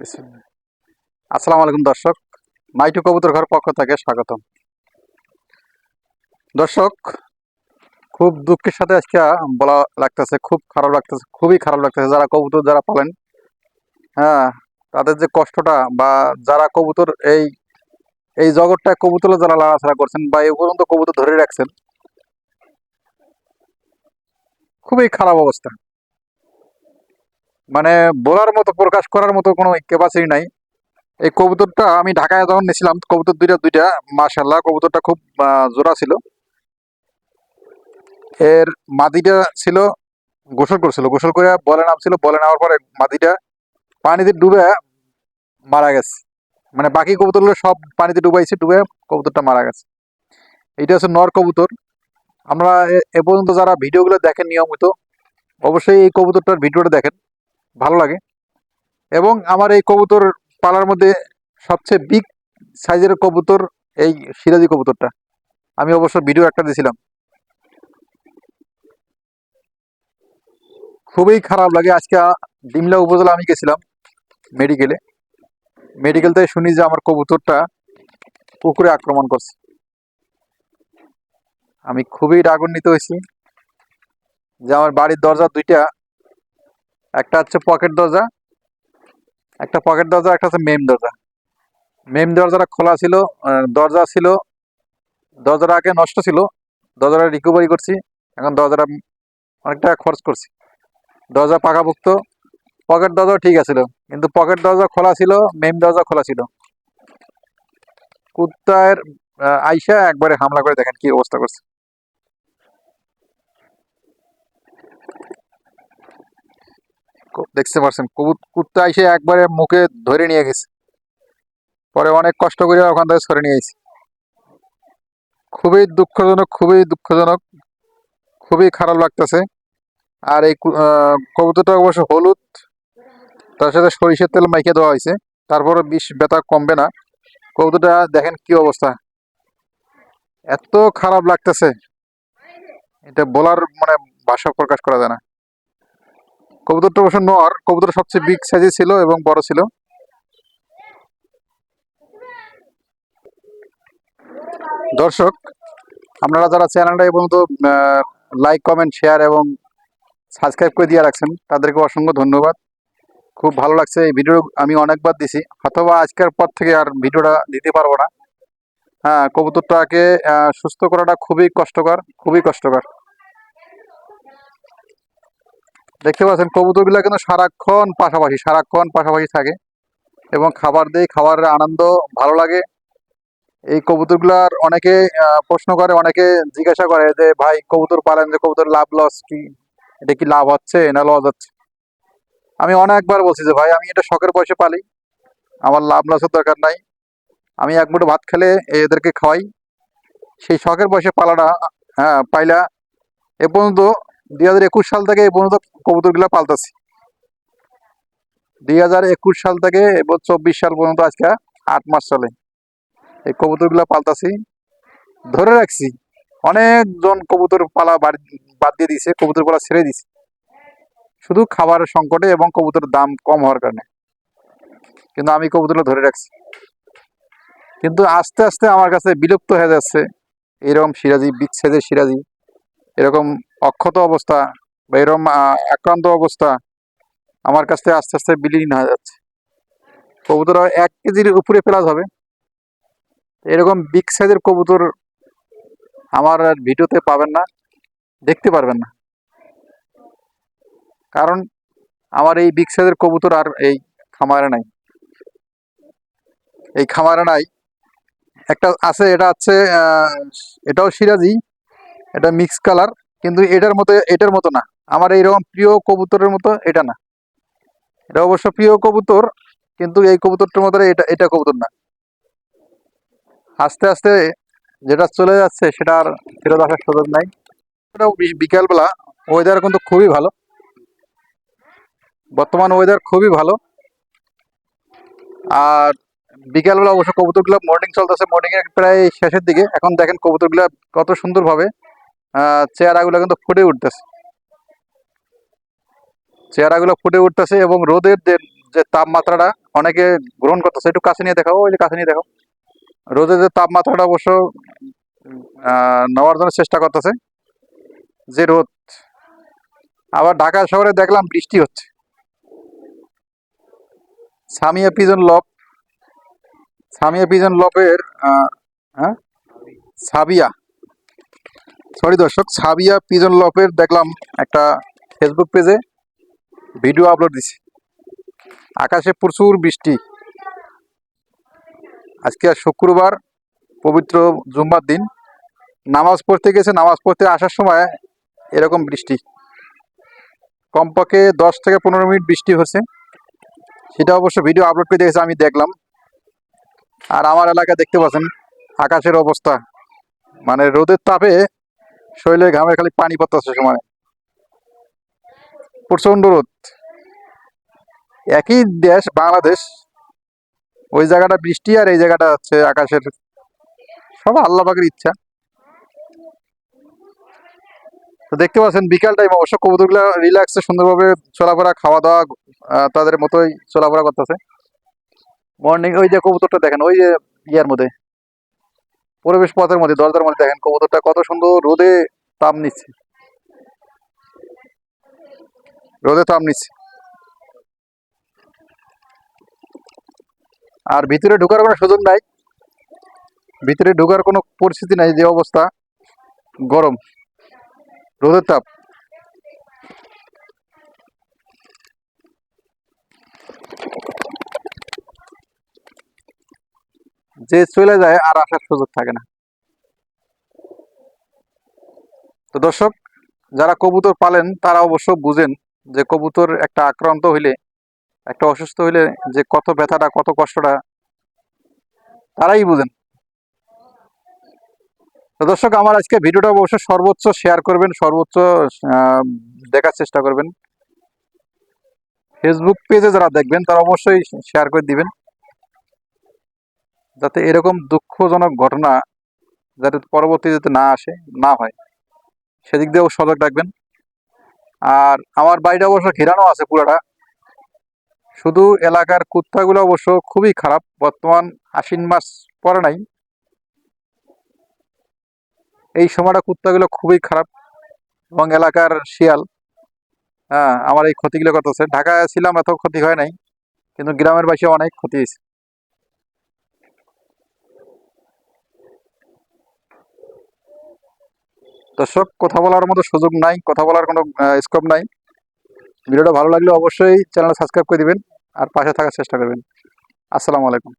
আসসালামু আলাইকুম দর্শক। মাইটু কবুতর ঘর পক্ষ থেকে স্বাগতম। দর্শক, খুব দুঃখের সাথে আজকে বলা লাগতেছে, খুব খারাপ লাগতেছে, খুবই খারাপ লাগতেছে যারা কবুতর যারা পালেন। হ্যাঁ তাদের যে কষ্টটা বা যারা কবুতর এই এই জগৎটা কবুতর যারা লাড়াছাড়া করছেন বা এই পর্যন্ত কবুতর ধরে রাখছেন, খুবই খারাপ অবস্থা। মানে বলার মতো, প্রকাশ করার মতো কোনো ক্যাপাসিটি নাই। এই কবুতরটা আমি ঢাকায় যখন নিয়েছিলাম, কবুতর দুইটা দুইটা মাশাল্লাহ কবুতরটা খুব জোড়া ছিল। এর মাদিটা ছিল, গোসল করছিল। গোসল করে বলে নামছিল, বলে নামার পরে মাদিটা পানিতে ডুবে মারা গেছে। মানে বাকি কবুতরগুলো সব পানিতে ডুবাইছে, ডুবে কবুতরটা মারা গেছে। এটা হচ্ছে নর কবুতর। আমরা এ পর্যন্ত যারা ভিডিওগুলো দেখেন নিয়মিত, অবশ্যই এই কবুতরটার ভিডিওটা দেখেন। ভালো লাগে। এবং আমার এই কবুতর পালার মধ্যে সবচেয়ে বিগ সাইজের কবুতর এই সিরাজি কবুতরটা। আমি অবশ্য ভিডিও একটা দিয়েছিলাম। খুবই খারাপ লাগে। আজকে ডিমলা উপজেলা আমি গেছিলাম মেডিকেলে মেডিকেল থেকে শুনি যে আমার কবুতরটা পুকুরে আক্রমণ করছে। আমি খুবই রাগান্বিত হয়েছি যে আমার বাড়ির দরজা দুইটা একটা হচ্ছে পকেট দরজা, একটা পকেট দরজা, একটা হচ্ছে মেম দরজা। মেম দরজাটা খোলা ছিল দরজা ছিল, দরজাটা আগে নষ্ট ছিল, দরজাটা রিকভারি করছি, এখন দরজাটা অনেক টাকা খরচ করছি। দরজা পাকাভুক্ত পকেট দরজা ঠিক আছিল, কিন্তু পকেট দরজা খোলা ছিল মেম দরজা খোলা ছিল। কুত্তার আইসা একবারে হামলা করে দেখেন কি অবস্থা করছে। দেখতে পারছেন, কুত- কুত্তা এসে একবারে মুখে ধরে নিয়ে গেছে। পরে অনেক কষ্ট করে ওখান থেকে সরে নিয়ে গেছি। খুবই দুঃখজনক খুবই দুঃখজনক, খুবই খারাপ লাগতেছে। আর এই কবুতরটা অবশ্য হলুদ, তার সাথে সরিষার তেল মাইকে দেওয়া হয়েছে। তারপরে বিষ ব্যথা কমবে না। কবুতরটা দেখেন কি অবস্থা। এত খারাপ লাগতেছে। এটা বলার মানে ভাষা প্রকাশ করা যায় না। কবুতরটা অবশ্য নর কবুতর সবচেয়ে বিগ সাইজে ছিল এবং বড় ছিল। দর্শক, আপনারা যারা চ্যানেলটা এই পর্যন্ত লাইক কমেন্ট শেয়ার এবং সাবস্ক্রাইব করে দিয়ে রাখছেন, তাদেরকে অসংখ্য ধন্যবাদ। খুব ভালো লাগছে। এই ভিডিও আমি অনেকবার দিছি। অথবা আজকের পর থেকে আর ভিডিওটা দিতে পারব না। হ্যাঁ কবুতরটাকে সুস্থ করাটা খুবই কষ্টকর খুবই কষ্টকর। দেখতে পাচ্ছেন, কবুতরগুলো কিন্তু সারাক্ষণ পাশাপাশি সারাক্ষণ পাশাপাশি থাকে এবং খাবার দেয়, খাবারের আনন্দ, ভালো লাগে। এই কবুতরগুলার অনেকে প্রশ্ন করে, অনেকে জিজ্ঞাসা করে যে, ভাই, কবুতর পালেন যে কবুতর লাভ লস কি? এটা কি লাভ হচ্ছে না লস হচ্ছে? আমি অনেকবার বলছি যে, ভাই, আমি এটা শখের বয়সে পালি। আমার লাভ লসের দরকার নাই। আমি এক মুঠো ভাত খেলে এদেরকে খাওয়াই। সেই শখের বয়সে পালাটা হ্যাঁ পাইলা। এ পর্যন্ত দুই হাজার একুশ সাল থেকে এ পর্যন্ত কবুতরগুলো পালতাছি। দুই হাজার একুশ সাল থেকে চব্বিশ সাল পর্যন্ত আজকে আট মাস চলে। এই কবুতরগুলো পালতাছি। ধরে রাখছি, অনেকজন কবুতর পালা বাদ দিয়ে দিছে, কবুতর পালা ছেড়ে দিছে। শুধু খাবারের সংকটে এবং কবুতরের দাম কম হওয়ার কারণে। কিন্তু আমি কবুতরগুলো ধরে রাখছি। কিন্তু আস্তে আস্তে আমার কাছে বিলুপ্ত হয়ে যাচ্ছে। এরকম সিরাজি, বিচ্ছেদের সিরাজি, এরকম অক্ষত অবস্থা বা এরকম আক্রান্ত অবস্থা আমার কাছ থেকে আস্তে আস্তে বিলীন হয়ে যাচ্ছে। কবুতর এক কেজির উপরে প্লাস হবে। এরকম বিগ সাইজের কবুতর আমার আর ভিডিওতে পাবেন না দেখতে পারবেন না। কারণ আমার এই বিগ সাইজের কবুতর আর এই খামারে নাই। এই খামারে নাই। একটা আছে এটা আহ, এটাও সিরাজি এটা মিক্স কালার। কিন্তু এটার মতো এটার মতো না। আমার এইরকম প্রিয় কবুতরের মতো এটা না। এটা অবশ্য প্রিয় কবুতর, কিন্তু এই কবুতরটার মতো এটা এটা কবুতর না। আস্তে আস্তে যেটা চলে যাচ্ছে সেটা আর ফেরত আসার সুযোগ নাই। বিকালবেলা ওয়েদার কিন্তু খুবই ভালো। বর্তমান ওয়েদার খুবই ভালো। আর বিকালবেলা অবশ্য কবুতরগুলো মর্নিং চলতেছে। মর্নিং এর প্রায় শেষের দিকে। এখন দেখেন কবুতরগুলো কত সুন্দরভাবে চেহারাগুলো কিন্তু ফুটে উঠতেছে। চেহারাগুলো ফুটে উঠতেছে এবং রোদের যে যে তাপমাত্রাটা অনেকে গ্রহণ করতেছে একটু কাছে নিয়ে দেখাও ওই যে কাছে নিয়ে দেখাও। রোদের যে তাপমাত্রাটা অবশ্য নেওয়ার জন্য চেষ্টা করতেছে যে রোদ। আবার ঢাকা শহরে দেখলাম বৃষ্টি হচ্ছে। সামিয়া পিজন লব সামিয়া পিজন আহ, হ্যাঁ? সাবিয়া। সরি দর্শক, সাবিয়া পিজন লপের দেখলাম একটা ফেসবুক পেজে ভিডিও আপলোড দিছে। আকাশে প্রচুর বৃষ্টি। আজকে শুক্রবার, পবিত্র জুম্মার দিন। নামাজ পড়তে গেছে, নামাজ পড়তে আসার সময় এরকম বৃষ্টি। কমপক্ষে দশ থেকে পনেরো মিনিট বৃষ্টি হচ্ছে। সেটা অবশ্য ভিডিও আপলোড করে দেখেছে আমি দেখলাম। আর আমার এলাকায় দেখতে পাচ্ছেন, আকাশের অবস্থা। মানে রোদের তাপে শরীরে ঘামে খালি পানি পড়তেছে সময় প্রচণ্ড রোদ। একই দেশ, বাংলাদেশ, ওই জায়গাটা বৃষ্টি আর এই জায়গাটা হচ্ছে আকাশের সব আল্লাহ পাকের ইচ্ছা। তো দেখতে পাচ্ছেন, বিকাল টাইম অবশ্য কবুতরগুলো রিল্যাক্সে সুন্দরভাবে চলাফেরা খাওয়া দাওয়া তাদের মতোই চলাফেরা করতেছে। মর্নিং ওই যে কবুতরটা দেখেন, ওই যে ইয়ার মধ্যে। পরিবেশ পথের মধ্যে, দরজার মধ্যে দেখেন কবুতরটা কত সুন্দর রোদে তাপ নিচ্ছে। রোদে তাপ নিচ্ছে। আর ভিতরে ঢোকার কোনো সুযোগ নাই। ভিতরে ঢোকার কোনো পরিস্থিতি নাই, যে অবস্থা গরম, রোদের তাপ। যে চলে যায় আর আসার সুযোগ থাকে না। তো দর্শক, যারা কবুতর পালেন, তারা অবশ্য বুঝেন যে কবুতর একটা আক্রান্ত হইলে, একটা অসুস্থ হইলে যে কত ব্যথাটা, কত কষ্টটা, তারাই বুঝেন। তো দর্শক, আমার আজকে ভিডিওটা অবশ্য সর্বোচ্চ শেয়ার করবেন, সর্বোচ্চ দেখার চেষ্টা করবেন। ফেসবুক পেজে যারা দেখবেন, তারা অবশ্যই শেয়ার করে দিবেন। যাতে এরকম দুঃখজনক ঘটনা যাতে পরবর্তী যাতে না আসে, না হয়। সেদিক দিয়েও সজাগ রাখবেন। আর আমার বাড়িটা অবশ্য ঘেরানো আছে পুরাটা। শুধু এলাকার কুত্তাগুলো অবশ্য খুবই খারাপ। বর্তমান আশ্বিন মাস পরে নাই। এই সময়টা কুত্তাগুলো খুবই খারাপ এবং এলাকার শিয়াল হ্যাঁ আমার এই ক্ষতিগুলো করতেছে। ঢাকায় ছিলাম, এত ক্ষতি হয় নাই। কিন্তু গ্রামের বাসী অনেক ক্ষতি হয়েছে। দর্শক, কথা বলার মতো সুযোগ নাই, কথা বলার কোনো স্কোপ নাই। ভিডিওটা ভালো লাগলে অবশ্যই চ্যানেল সাবস্ক্রাইব করে দিবেন আর পাশে থাকার চেষ্টা করবেন। আসসালামু আলাইকুম।